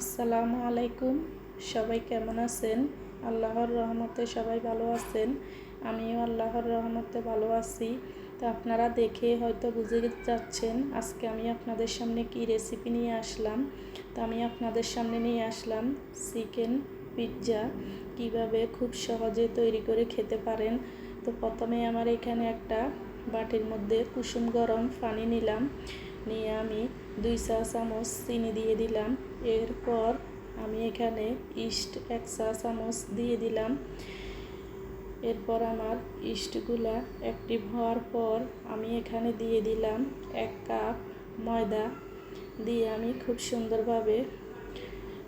আসসালামু আলাইকুম। সবাই কেমন আছেন? আল্লাহর রহমতে সবাই ভালো আছেন। আমিও আল্লাহর রহমতে ভালো আছি। তো আপনারা দেখে হয়তো বুঝে যাচ্ছেন, আজকে আমি আপনাদের সামনে কি রেসিপি নিয়ে আসলাম। তো আমি আপনাদের সামনে নিয়ে আসলাম চিকেন পিৎজা। কীভাবে খুব সহজে তৈরি করে খেতে পারেন। তো প্রথমে আমার এখানে একটা বাটির মধ্যে কুসুম গরম পানি নিলাম। নিয়ে আমি দুই চা চামচ চিনি দিয়ে দিলাম। এরপর আমি এখানে ইস্ট এক চা চামচ দিয়ে দিলাম। এরপর আমার ইস্টগুলা অ্যাক্টিভ হওয়ার পর আমি এখানে দিয়ে দিলাম এক কাপ ময়দা। দিয়ে আমি খুব সুন্দরভাবে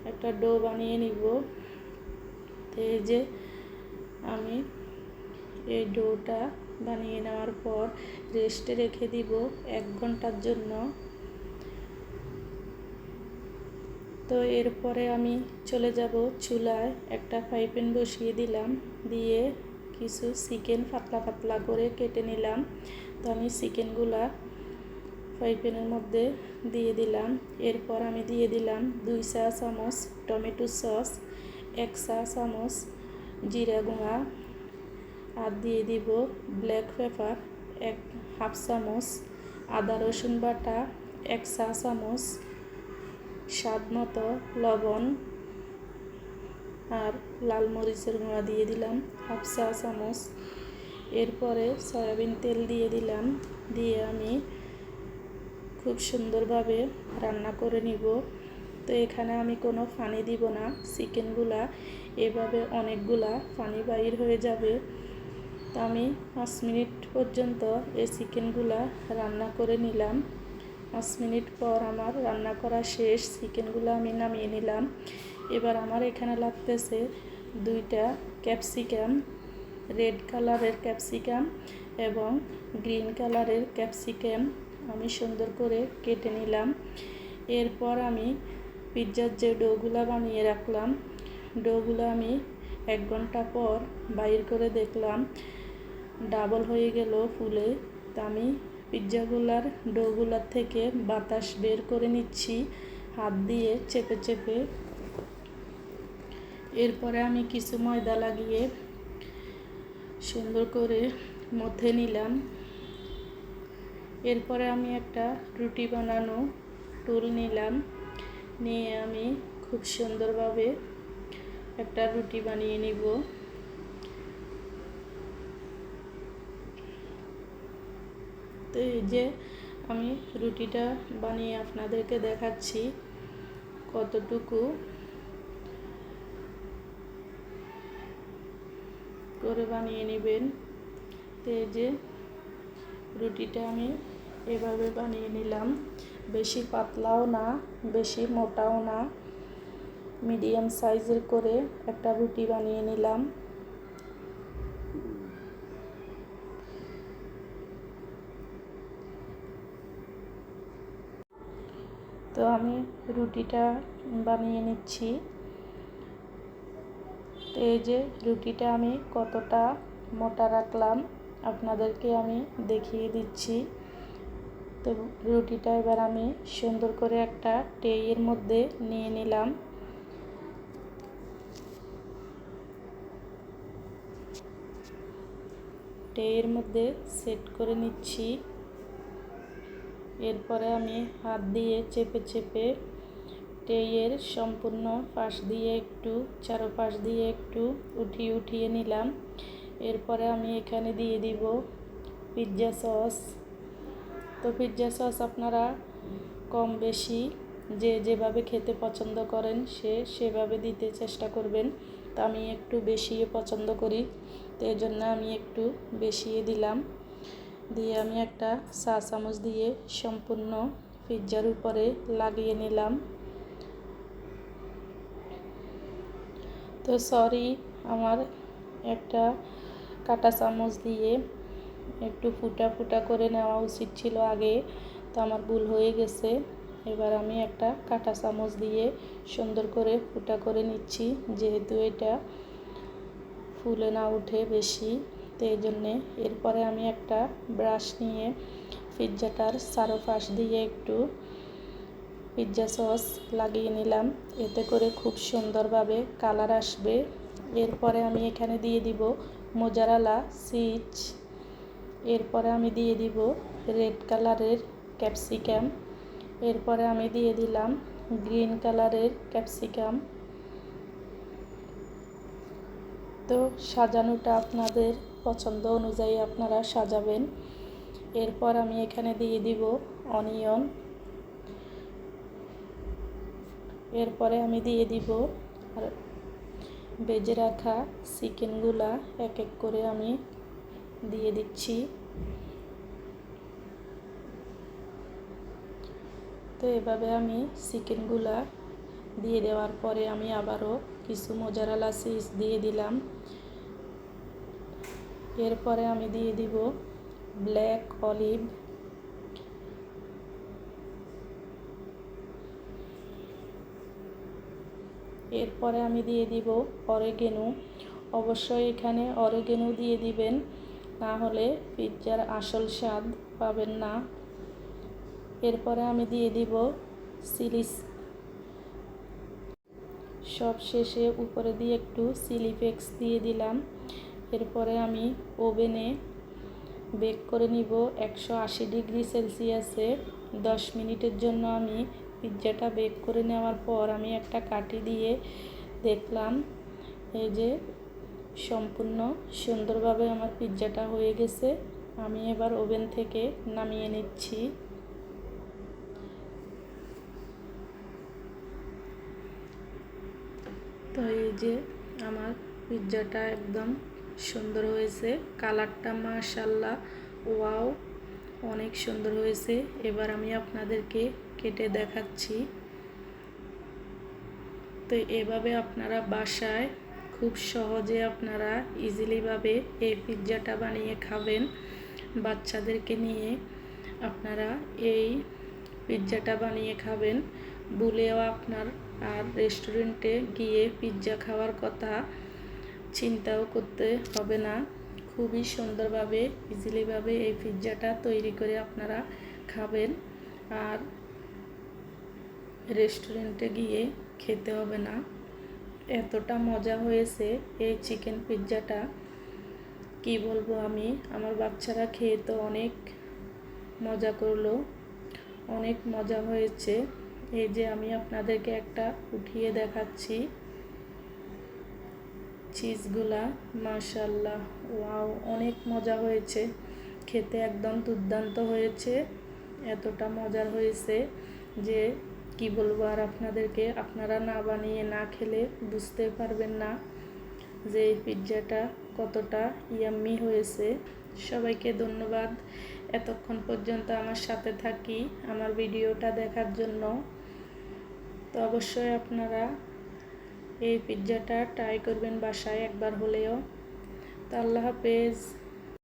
একটা ডো বানিয়ে নিব। এই যে আমি এই ডোটা বানিয়ে নেওয়ার পর রেস্টে রেখে দিব এক ঘণ্টার জন্য। তো এরপরে আমি চলে যাব চুলায়। একটা ফ্রাই প্যান বসিয়ে দিলাম, দিয়ে কিছু চিকেন পাতলা পাতলা করে কেটে নিলাম। তো আমি চিকেনগুলা ফ্রাই প্যানের মধ্যে দিয়ে দিলাম। এরপর আমি দিয়ে দিলাম দুই চা চামচ টমেটো সস, এক চা চামচ জিরা গুঁড়া, আর দিয়ে দিব ব্ল্যাক পেপার, এক হাফ চামচ আদা রসুন বাটা, এক চা চামচ স্বাদ মতো লবণ আর লাল মরিচের গুঁড়া দিয়ে দিলাম, হাফ চা চামচ। এরপরে সয়াবিন তেল দিয়ে দিলাম, দিয়ে আমি খুব সুন্দরভাবে রান্না করে নিব। তো এখানে আমি কোনো পানি দিব না, চিকেনগুলা এভাবে অনেকগুলা পানি বাইর হয়ে যাবে। তো আমি পাঁচ মিনিট পর্যন্ত এই চিকেনগুলা রান্না করে নিলাম। পাঁচ মিনিট পর আমার রান্না করা শেষ, চিকেনগুলো আমি নামিয়ে নিলাম। এবার আমার এখানে লাগতেছে দুইটা ক্যাপসিকাম, রেড কালারের ক্যাপসিকাম এবং গ্রিন কালারের ক্যাপসিকাম আমি সুন্দর করে কেটে নিলাম। এরপর আমি পিৎজার যে ডোগুলো বানিয়ে রাখলাম, ডোগুলো আমি এক ঘণ্টা পর বাইর করে দেখলাম, ডাবল হয়ে গেল ফুলে। তা আমি পিৎজাগুলার ডোগুলার থেকে বাতাস বের করে নিচ্ছি, হাত দিয়ে চেপে চেপে। এরপরে আমি কিছু ময়দা লাগিয়ে সুন্দর করে মধ্যে নিলাম। এরপরে আমি একটা রুটি বানানো টুল নিলাম। নিয়ে আমি খুব সুন্দরভাবে একটা রুটি বানিয়ে নিব। তো এই যে আমি রুটিটা বানিয়ে আপনাদেরকে দেখাচ্ছি কতটুকু করে বানিয়ে নেবেন। তো এই যে রুটিটা আমি এভাবে বানিয়ে নিলাম। বেশি পাতলাও না, বেশি মোটাও না। মিডিয়াম সাইজের করে একটা রুটি বানিয়ে নিলাম। তো আমি রুটিটা বানিয়ে নিচ্ছি। তো এই যে রুটিটা আমি কতটা মোটা রাখলাম আপনাদেরকে আমি দেখিয়ে দিচ্ছি। তো রুটিটা এবার আমি সুন্দর করে একটা টেয়ের মধ্যে নিয়ে নিলাম। টেয়ের মধ্যে সেট করে নিচ্ছি। এরপরে আমি হাত দিয়ে চেপে চেপে টেয়ের সম্পূর্ণ পাশ দিয়ে একটু, চারোপাশ দিয়ে একটু উঠিয়ে উঠিয়ে নিলাম। এরপরে আমি এখানে দিয়ে দিব পিৎজা সস। তো পিৎজা সস আপনারা কম বেশি যে যেভাবে খেতে পছন্দ করেন সে সেভাবে দিতে চেষ্টা করবেন। তো আমি একটু বেশিয়ে পছন্দ করি, তো এই জন্য আমি একটু বেশিয়ে দিলাম। দিয়ে আমি একটা চা চামচ দিয়ে সম্পূর্ণ পিৎজার উপরে লাগিয়ে নিলাম। তো সরি আমার একটা কাটা চামচ দিয়ে একটু ফুটা ফুটা করে নেওয়া উচিত ছিল আগে, তো আমার ভুল হয়ে গেছে। এবার আমি একটা কাটা চামচ দিয়ে সুন্দর করে ফুটা করে নিচ্ছি, যেহেতু এটা ফুলে না উঠে বেশি। তো এই জন্যে এরপরে আমি একটা ব্রাশ নিয়ে পিৎজাটার চারোপাশ দিয়ে একটু পিৎজা সস লাগিয়ে নিলাম। এতে করে খুব সুন্দরভাবে কালার আসবে। এরপরে আমি এখানে দিয়ে দিব মোজারালা সিচ এরপরে আমি দিয়ে দিব রেড কালারের ক্যাপসিকাম এরপরে আমি দিয়ে দিলাম গ্রিন কালারের ক্যাপসিকাম তো সাজানোটা আপনাদের পছন্দ অনুযায়ী আপনারা সাজাবেন। এরপর আমি এখানে দিয়ে দিব অনিয়ন। এরপরে আমি দিয়ে দিব আর বেজে রাখা চিকেনগুলা এক এক করে আমি দিয়ে দিচ্ছি। তো এভাবে আমি চিকেনগুলা দিয়ে দেওয়ার পরে আমি আবারও কিছু মোজারালা চিজ দিয়ে দিলাম। এরপরে আমি দিয়ে দিব ব্ল্যাক অলিভ। এরপরে আমি দিয়ে দিব অরেগেনু। অবশ্যই এখানে অরেগেনু দিয়ে দিবেন, না হলে পিৎজার আসল স্বাদ পাবেন না। এরপরে আমি দিয়ে দিব সিলিস সব শেষে উপরে দিয়ে একটু চিলি ফ্লেক্স দিয়ে দিলাম। এরপরে আমি ওভেনে বেক করে নিব একশো আশি ডিগ্রি সেলসিয়াসে। দশ মিনিটের জন্য আমি পিৎজাটা বেক করে নেওয়ার পর আমি একটা কাঠি দিয়ে দেখলাম এই যে সম্পূর্ণ সুন্দরভাবে আমার পিৎজাটা হয়ে গেছে। আমি এবার ওভেন থেকে নামিয়ে নিচ্ছি। তো এই যে আমার পিৎজাটা একদম সুন্দর হয়েছে। কালারটা মাশাল্লাহ ওয়াও, অনেক সুন্দর হয়েছে। এবার আমি আপনাদেরকে কেটে দেখাচ্ছি। তো এভাবে আপনারা বাসায় খুব সহজে আপনারা ইজিলিভাবে এই পিৎজাটা বানিয়ে খাবেন। বাচ্চাদেরকে নিয়ে আপনারা এই পিৎজাটা বানিয়ে খাবেন। ভুলেও আপনার আর রেস্টুরেন্টে গিয়ে পিৎজা খাওয়ার কথা চিন্তাও করতে হবে না। খুবই সুন্দরভাবে ইজিলিভাবে এই পিৎজাটা তৈরি করে আপনারা খাবেন। আর রেস্টুরেন্টে গিয়ে খেতে হবে না। এতটা মজা হয়েছে এই চিকেন পিৎজাটা কি বলব আমি? আমার বাচ্চারা খেয়ে তো অনেক মজা করল। অনেক মজা হয়েছে। এই যে আমি আপনাদেরকে একটা উঠিয়ে দেখাচ্ছি। চিজগুলা মাশাল্লাহ ওয়াও, অনেক মজা হয়েছে। খেতে একদম দুর্দান্ত হয়েছে। এতটা মজার হয়েছে যে, কি বলব আর আপনাদেরকে, আপনারা না বানিয়ে না খেলে বুঝতে পারবেন না যে এই পিৎজাটা কতটা ইয়াম্মি হয়েছে। সবাইকে ধন্যবাদ। এতক্ষণ পর্যন্ত আমার সাথে থাকি, আমার ভিডিওটা দেখার জন্য। তো অবশ্যই আপনারা এই পিৎজাটা ট্রাই করবেন বাসায় একবার হলেও। তো আল্লাহ হাফেজ।